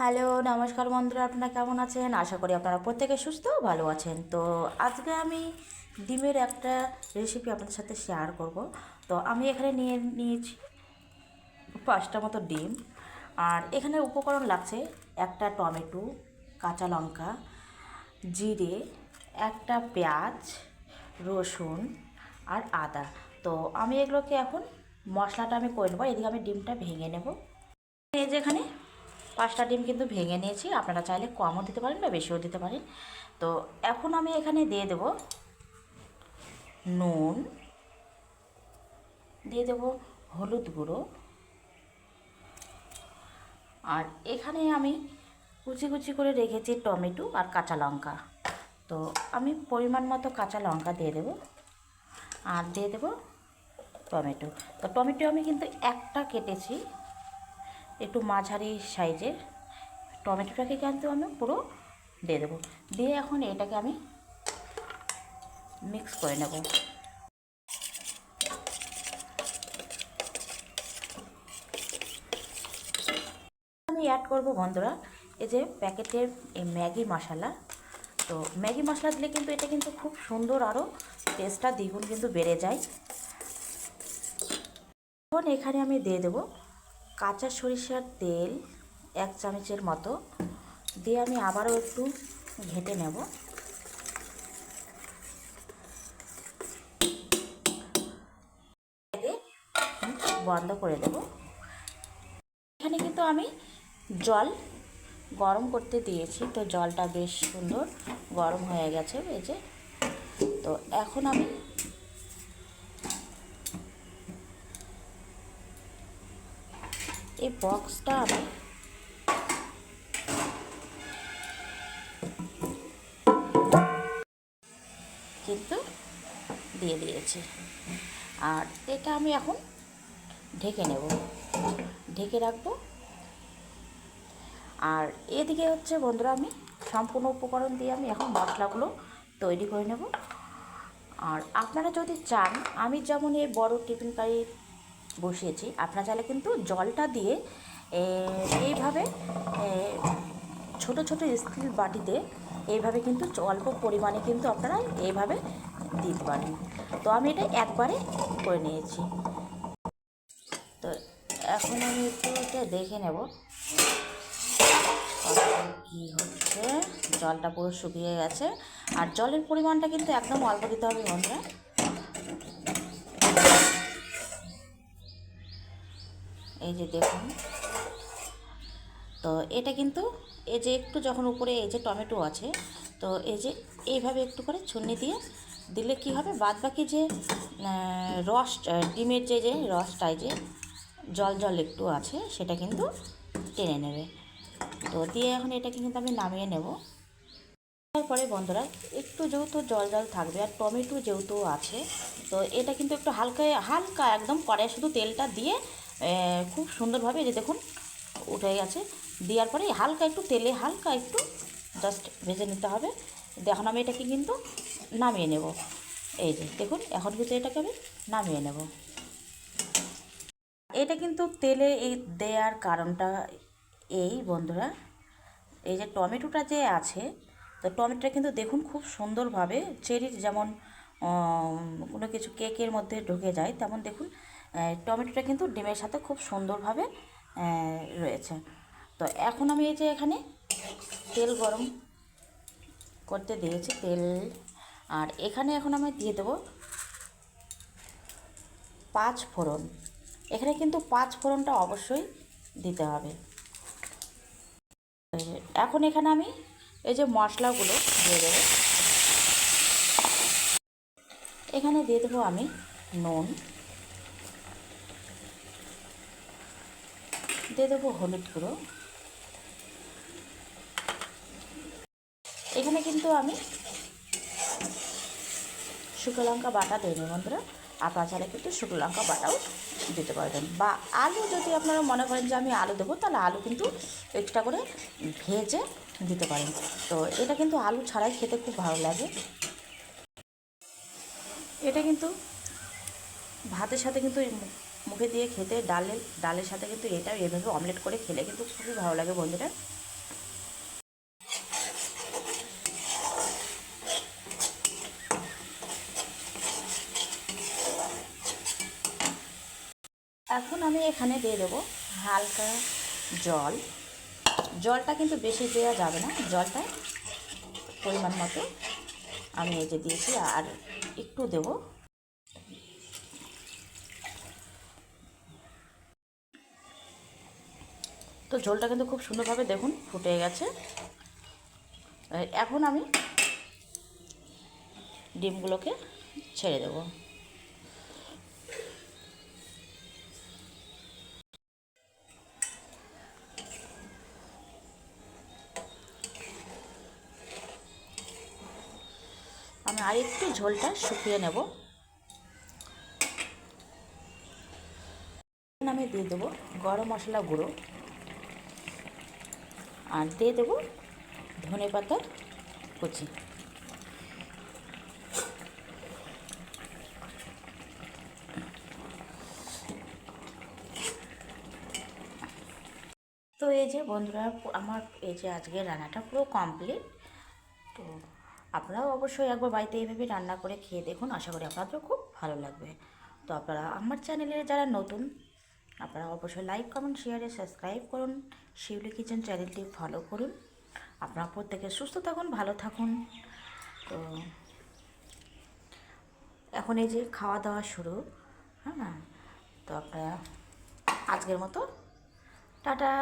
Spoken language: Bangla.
হ্যালো, নমস্কার বন্ধুরা, আপনারা কেমন আছেন? আশা করি আপনারা প্রত্যেকে সুস্থ ভালো আছেন। তো আজকে আমি ডিমের একটা রেসিপি আপনাদের সাথে শেয়ার করব। তো আমি এখানে নিয়ে নিয়েছি পাঁচটা মতো ডিম। আর এখানে উপকরণ লাগছে একটা টমেটো, কাঁচা লঙ্কা, জিরে, একটা পেঁয়াজ, রসুন আর আদা। তো আমি এগুলোকে এখন মশলাটা আমি করে নেব, এদিকে আমি ডিমটা ভেঙে নেব। এই যে এখানে পাঁচটা ডিম কিন্তু ভেঙে নিয়েছি। আপনারা চাইলে কমও দিতে পারেন বা বেশিও দিতে পারেন। তো এখন আমি এখানে দিয়ে দেব নুন, দিয়ে দেব হলুদ গুঁড়ো। আর এখানে আমি কুচি কুচি করে রেখেছি টমেটো আর কাঁচা লঙ্কা। তো আমি পরিমাণ মতো কাঁচা লঙ্কা দিয়ে দেব আর দিয়ে দেব টমেটো। তো টমেটো আমি কিন্তু একটা কেটেছি। একটু মাঝারি সাইজের টমেটোটাকে কিন্তু আমি পুরো দিয়ে দেবো। দিয়ে এখন এটাকে আমি মিক্স করে নেব। আমি অ্যাড করব বন্ধুরা, এই যে প্যাকেটের এই ম্যাগি মশলা। তো ম্যাগি মশলা দিলে কিন্তু এটা কিন্তু খুব সুন্দর আরও টেস্টটা দ্বিগুণ কিন্তু বেড়ে যায়। এখন এখানে আমি দিয়ে দেবো কাঁচা সরিষার তেল এক চামচের মতো দিয়ে আমি আবারও একটু ঘেটে নেব। বন্ধ করে দেব। এখানে কিন্তু আমি জল গরম করতে দিয়েছি, তো জলটা বেশ সুন্দর গরম হয়ে গেছে, এই যে। তো এখন আমি এই বক্সটা আমি কিন্তু দিয়ে দিয়েছি। আর এটা আমি এখন ঢেকে নেব। ঢেকে রাখব। আর এদিকে হচ্ছে বন্ধুরা আমি সম্পূর্ণ উপকরণ দিয়ে আমি এখন মশলাগুলো তৈরি করে নেব। আর আপনারা যদি চান, আমি যেমন এই বড় টিফিন কারি বসিয়েছি। আপনারা চাইলে কিন্তু জলটা দিয়ে এইভাবে ছোট ছোট স্টিল বাটিতে এইভাবে কিন্তু অল্প পরিমাণে কিন্তু আপনারা এইভাবে দিতে পারেন। তো আমি এটা একবারে করে নিয়েছি। তো এখন আমি একটু এটা দেখে নেব। কী হচ্ছে? জলটা পুরো শুকিয়ে গেছে। আর জলের পরিমাণটা কিন্তু একদম অল্প দিতে হবে বন্ধুরা। এই যে দেখুন। তো এটা কিন্তু এই যে একটু যখন উপরে এই যে টমেটো আছে, তো এই যে এইভাবে একটু করে ছুন্নি দিয়ে দিলে কি হবে? বাদ বাকি যে রস ডিমের যে যে রসটাই যে জল জল একটু আছে, সেটা কিন্তু টেনে নেবে। তো দিয়ে এখন এটাকে কিন্তু আমি নামিয়ে নেব। তারপরে বন্ধুরা, একটু যেহেতু জল জল থাকবে আর টমেটো যেহেতু আছে, তো এটা কিন্তু একটু হালকা হালকা একদম কড়াই শুধু তেলটা দিয়ে খুব সুন্দরভাবে যে দেখুন, উঠে গেছে। দেওয়ার পরে হালকা একটু তেলে হালকা একটু জাস্ট ভেজে নিতে হবে। দিয়ে এখন আমি এটাকে কিন্তু নামিয়ে নেব। এই যে দেখুন, এখন কিন্তু এটাকে আমি নামিয়ে নেব। এটা কিন্তু তেলে এই দেওয়ার কারণটা এই বন্ধুরা। এই যে টমেটোটা যে আছে, তো টমেটোটা কিন্তু দেখুন খুব সুন্দরভাবে, চেরির যেমন কোনো কিছু কেকের মধ্যে ঢুকে যায়, তেমন দেখুন টমেটোটা কিন্তু ডিমের সাথে খুব সুন্দরভাবে রয়েছে। তো এখন আমি এই যে এখানে তেল গরম করতে দিয়েছি, তেল। আর এখানে এখন আমি দিয়ে দেবো পাঁচ ফোড়ন। এখানে কিন্তু পাঁচ ফোড়নটা অবশ্যই দিতে হবে। এখন এখানে আমি এই যে মশলাগুলো দিয়ে দেবো। এখানে দিয়ে দেবো আমি নুন। দিয়ে দেবো হলুদ গুঁড়ো। এখানে কিন্তু আমি শুকনো লঙ্কা বাটা দিই বন্ধুরা। আপনারা চাইলে কিন্তু শুকনো লঙ্কা বাটাও দিতে পারবেন। বা আলু যদি আপনারা মনে করেন যে আমি আলু দেবো, তাহলে আলু কিন্তু এক্সট্রা করে ভেজে দিতে পারেন। তো এটা কিন্তু আলু ছাড়াই খেতে খুব ভালো লাগে। এটা কিন্তু ভাতের সাথে কিন্তু মুখে দিয়ে খেতে, ডালে, ডালের সাথে কিন্তু এটা এভাবে অমলেট করে খেলে কিন্তু খুবই ভালো লাগে বন্ধুরা। এখন আমি এখানে দিয়ে দেবো হালকা জল। জলটা কিন্তু বেশি দেওয়া যাবে না, জলটা পরিমাণ মতো। আমি এই যে দিয়েছি, আর একটু দেবো। ঝোলটা কিন্তু খুব সুন্দরভাবে দেখুন ফুটে গেছে। এখন আমি ডিমগুলোকে ছেড়ে দেবো। আমি আর একটু ঝোলটা শুকিয়ে নেব। আমি দিয়ে দেবো গরম মশলা গুঁড়ো। আর দিয়ে দেবো ধনে পাতা কুচি। তো এই যে বন্ধুরা, আমার এই যে আজকের রান্নাটা পুরো কমপ্লিট তো আপনারাও অবশ্যই একবার বাড়িতে এইভাবে রান্না করে খেয়ে দেখুন। আশা করি আপনাদেরও খুব ভালো লাগবে। তো আপনারা আমার চ্যানেলে যারা নতুন আপনারা অবশ্যই লাইক কমেন্ট শেয়ারে সাবস্ক্রাইব করুন। শিউলি কিচেন চ্যানেলটি ফলো করুন। আপনারা প্রত্যেকে সুস্থ থাকুন, ভালো থাকুন। তো এখন এই যে খাওয়া দাওয়া শুরু হ্যাঁ? তো আপনারা আজকের মতো, টাটা।